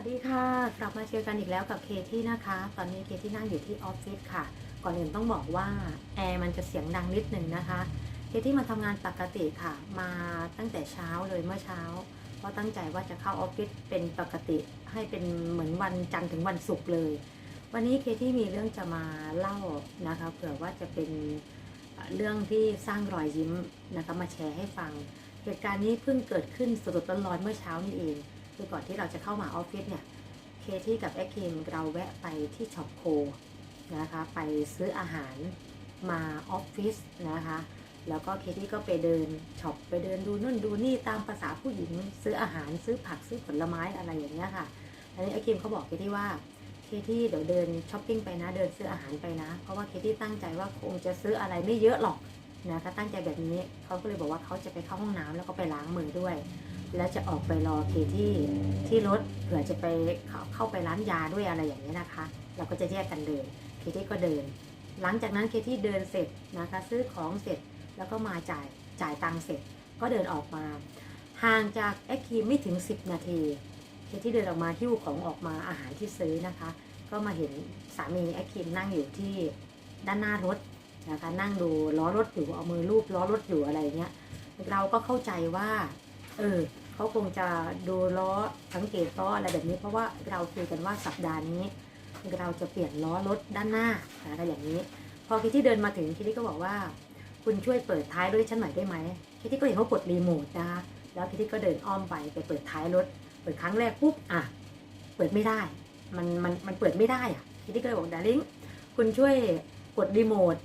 วัสดีค่ะ กลับมาเจอกันอีกแล้วกับเคที่นะคะ ตอนนี้เคที่นั่งอยู่ที่ออฟฟิศค่ะ ก่อนอื่นต้องบอกว่าแอร์มันจะเสียงดังนิดหนึ่งนะคะ เคที่มาทำงานปกติค่ะ มาตั้งแต่เช้าเลยเมื่อเช้า เพราะตั้งใจว่าจะเข้าออฟฟิศเป็นปกติให้เป็นเหมือนวันจันทร์ถึงวันศุกร์เลย วันนี้เคที่มีเรื่องจะมาเล่านะคะ เผื่อว่าจะเป็นเรื่องที่สร้างรอยยิ้มนะคะมาแชร์ให้ฟัง เหตุการณ์นี้เพิ่งเกิดขึ้นสดๆร้อนๆเมื่อเช้านี่เอง คือก่อนที่เราจะเข้ามาออฟฟิศเนี่ย เคที่กับแอคคิมเราแวะไปที่ช็อปโคนะคะ ไปซื้ออาหารมาออฟฟิศนะคะ แล้วก็เคที่ก็ไปเดินช็อปไปเดินดูนู่นดูนี่ตามภาษาผู้หญิงซื้ออาหารซื้อผักซื้อผลไม้อะไรอย่างเงี้ยค่ะ อันนี้แอคคิมเขาบอกเคที่ว่าเคที่เดี๋ยวเดินช้อปปิ้งไปนะเดินซื้ออาหารไปนะ เพราะว่าเคที่ตั้งใจว่าคงจะซื้ออะไรไม่เยอะหรอกนะคะตั้งใจแบบนี้เขาก็เลยบอกว่าเขาจะไปเข้าห้องน้ำแล้วก็ไปล้างมือด้วย แล้วจะออกไปรอเคที่ที่รถเผื่อจะไปเข้าเข้าไปร้านยาด้วยอะไรอย่างนี้ยนะคะ เราก็จะแยกกันเดินเคที่ก็เดิน หลังจากนั้นเคที่เดินเสร็จนะคะ ซื้อของเสร็จแล้วก็มาจ่ายจ่ายตังค์เสร็จ ก็เดินออกมา ห่างจากแอคคีมไม่ถึง 10 นาทีเคที่เดินออกมาหิ้วของออกมาอาหารที่ซื้อนะคะ ก็มาเห็นสามีแอคคีมนั่งอยู่ที่ด้านหน้ารถนะคะนั่งดูล้อรถอยู่เอามือลูบล้อรถอยู่อะไรเงี้ยเราก็เข้าใจว่า เออเขาคงจะดูล้อสังเกตล้ออะไรแบบนี้ เพราะว่าเราคุยกันว่าสัปดาห์นี้ เราจะเปลี่ยนล้อรถด้านหน้าอะไรอย่างนี้ พอคิตตี้เดินมาถึงคิตตี้ก็บอกว่า คุณช่วยเปิดท้ายรถฉันหน่อยได้ไหมคิตตี้ก็เห็นเขากดรีโมทนะคะแล้วคิตตี้ก็เดินอ้อมไปไปเปิดท้ายรถเปิดครั้งแรกปุ๊บอะเปิดไม่ได้ มันมันมันเปิดไม่ได้อะคิตตี้ก็เลยบอกดาริงคุณช่วยกดรีโมท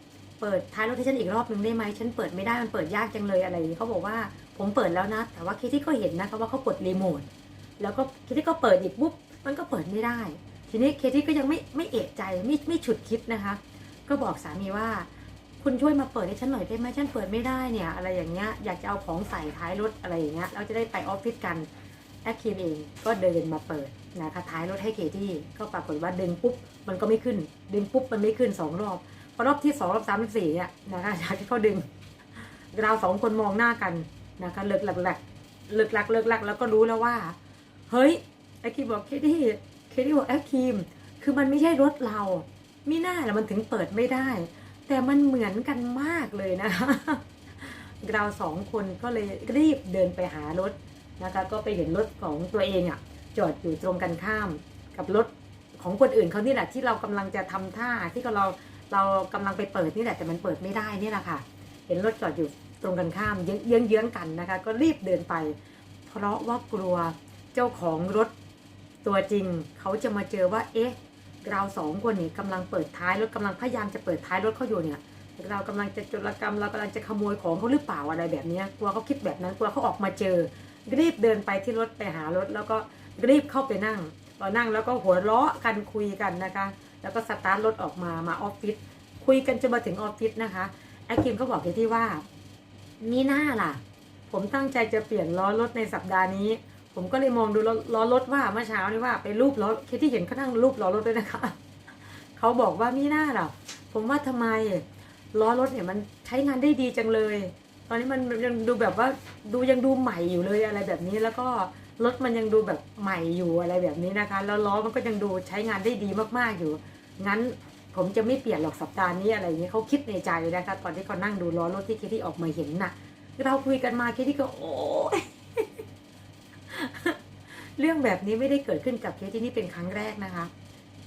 เปิดท้ายรถให้ฉันอีกรอบหนึ่งได้ไหมฉันเปิดไม่ได้มันเปิดยากจังเลยอะไรเขาบอกว่า ผมเปิดแล้วนะ แต่ว่าคิตี้ก็เห็นนะคะว่าเขากดรีโมทแล้วก็คิตี้ก็เปิดอีกปุ๊บมันก็เปิดไม่ได้ ทีนี้เคที่ก็ยังไม่ไม่เอะใจไม่ไม่ฉุดคิดนะคะ ก็บอกสามีว่า คุณช่วยมาเปิดให้ฉันหน่อยได้ไหมฉันเปิดไม่ได้เนี่ย อะไรอย่างเงี้ยอยากจะเอาของใส่ท้ายรถอะไรอย่างเงี้ยเราจะได้ไปออฟฟิศกันแอคคีมเองก็เดินมาเปิดนะคะท้ายรถให้เคที่ก็ปรากฏว่าดึงปุ๊บมันก็ไม่ขึ้น ดึงปุ๊บมันไม่ขึ้นสองรอบพอรอบที่สองรอบสามรอบสี่เนี่ยนะคะจากที่เขาดึงเราสองคนมองหน้ากัน นะคะเลิกหลักหลักเลิกหลักเลิกหลักแล้วก็รู้แล้วว่า เฮ้ยแอคคีมบอกเคที่เคที่บอกแอคคีมคือมันไม่ใช่รถเรามิน่าแหละมันถึงเปิดไม่ได้ แต่มันเหมือนกันมากเลยนะคะเราสองคนก็เลยรีบเดินไปหารถนะคะ ก็ไปเห็นรถของตัวเองอะ่ะ จอดอยู่ตรงกันข้าม กับรถของคนอื่นเขานี่แหละที่เรากำลังจะทำท่าที่เราเรากำลังไปเปิดนี่แหละแต่มันเปิดไม่ได้นี่แหละค่ะ เห็นรถจอดอยู่ ตรงกันข้ามเยื้องเยื้องกันนะคะ ก็รีบเดินไป เพราะว่ากลัวเจ้าของรถตัวจริง เขาจะมาเจอว่า เอ๊ะ เราสองคนนี่กำลังเปิดท้ายรถกำลังพยายามจะเปิดท้ายรถเขาอยู่เนี่ย เรากำลังจะจุลกรรม เรากำลังจะขโมยของเขาหรือเปล่าอะไรแบบนี้กลัวเขาคิดแบบนั้นกลัวเขาออกมาเจอ รีบเดินไปที่รถไปหารถ แล้วก็รีบเข้าไปนั่งพอนั่งแล้วก็หัวเราะกันคุยกันนะคะ แล้วก็สตาร์ทรถออกมามาออฟฟิศคุยกันจนมาถึงออฟฟิศนะคะแอคคิมเขาบอกที่ว่า มีหน้าล่ะ ผมตั้งใจจะเปลี่ยนล้อรถในสัปดาห์นี้ ผมก็เลยมองดูล้อล้อรถว่าเมื่อเช้านี่ว่าไปรูปล้อคที่เห็นเขานั่งรูปล้อรถด้วยนะคะเขาบอกว่ามีหน้าล่ะ ผมว่าทำไมล้อรถเนี่ยมันใช้งานได้ดีจังเลย ตอนนี้มันยังดูแบบว่าดูยังดูใหม่อยู่เลยอะไรแบบนี้แล้วก็รถมันยังดูแบบใหม่อยู่อะไรแบบนี้นะคะ แล้วล้อมันก็ยังดูใช้งานได้ดีมากๆอยู่ งั้น ผมจะไม่เปลี่ยนหรอกสัปดาห์นี้อะไรอย่างนี้เขาคิดในใจนะคะตอนที่เขานั่งดูล้อรถที่คิดที่ออกมาเห็นน่ะ เราคุยกันมาคิดที่ก็โอ้ยเรื่องแบบนี้ไม่ได้เกิดขึ้นกับเคที่นี่เป็นครั้งแรกนะคะ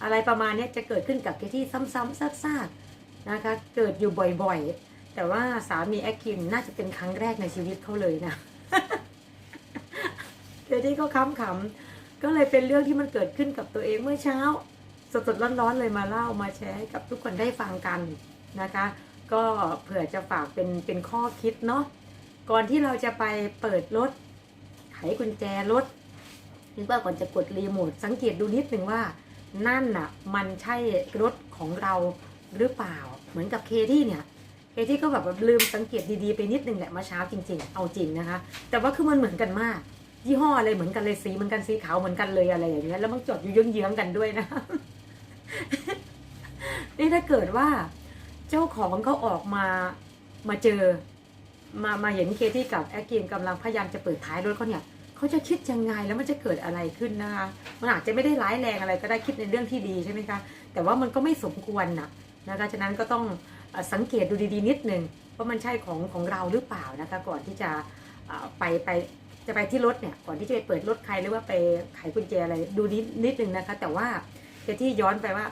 อะไรประมาณนี้จะเกิดขึ้นกับเคที่ซ้ำๆซากๆนะคะ เกิดอยู่บ่อยๆ แต่ว่าสามีแอคคิมน่าจะเป็นครั้งแรกในชีวิตเขาเลยนะเคที่ก็ค้ำๆก็เลยเป็นเรื่องที่มันเกิดขึ้นกับตัวเองเมื่อเช้า สดๆร้อนๆเลยมาเล่ามาแชร์ให้กับทุกคนได้ฟังกันนะคะ ก็เผื่อจะฝากเป็นเป็นข้อคิดเนาะก่อนที่เราจะไปเปิดรถไขกุญแจรถหรือว่าก่อนจะกดรีโมทสังเกตดูนิดหนึ่งว่า นั่นน่ะมันใช่รถของเราหรือเปล่า เหมือนกับเคที่เนี่ยเคที่ก็แบบลืมสังเกตดีๆไปนิดนึงแหละเมื่อเช้าจริง ๆ เอาจริงนะคะ แต่ว่าคือมันเหมือนกันมากยี่ห้ออะไรเหมือนกันเลยสีเหมือนกันสีขาวเหมือนกันเลยอะไรอย่างเงี้ยแล้วมันจอดอยู่เยื้องๆกันด้วยนะ นี่ถ้าเกิดว่าเจ้าของเขาออกมามาเจอ มามาเห็นเคที่กับแอคกินกำลังพยายามจะเปิดท้ายรถเขาเนี่ยเขาจะคิดยังไงแล้วมันจะเกิดอะไรขึ้นนะคะมันอาจจะไม่ได้ร้ายแรงอะไรก็ได้คิดในเรื่องที่ดีใช่ไหมคะแต่ว่ามันก็ไม่สมควรนะนะคะฉะนั้นก็ต้องสังเกตดูดีๆนิดนึงว่ามันใช่ของของเราหรือเปล่านะคะก่อนที่จะไปไปจะไปที่รถเนี่ยก่อนที่จะไปเปิดรถใครหรือว่าไปไขกุญแจอะไรดูนิดนิดนึงนะคะ แต่ว่า เคที่ย้อนไปว่า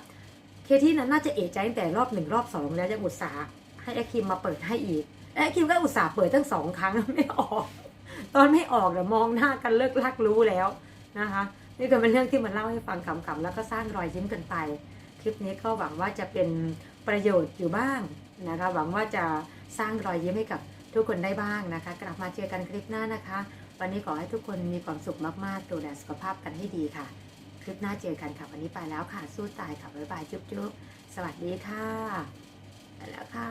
เคที่นั้นน่าจะเอะใจตั้งแต่รอบหนึ่งรอบสองแล้วจะอุตส่าห์ให้แอคคิมมาเปิดให้อีกแอคคิมก็อุตส่าห์เปิดตั้งสองครั้งไม่ออก ตอนไม่ออกเดี๋ยวมองหน้ากันเลิกลักรู้แล้วนะคะ นี่ก็เป็นเรื่องที่มาเล่าให้ฟังขำๆแล้วก็สร้างรอยยิ้มกันไป คลิปนี้ก็หวังว่าจะเป็นประโยชน์อยู่บ้างนะคะหวังว่าจะสร้างรอยยิ้มให้กับทุกคนได้บ้างนะคะ กลับมาเจอกันคลิปหน้านะคะ วันนี้ขอให้ทุกคนมีความสุขมากๆดูแลสุขภาพกันให้ดีค่ะ คลิปหน้าเจอกันค่ะ วันนี้ไปแล้วค่ะ สู้ตายค่ะบ๊ายบายจุ๊บๆสวัสดีค่ะไปแล้วค่ะ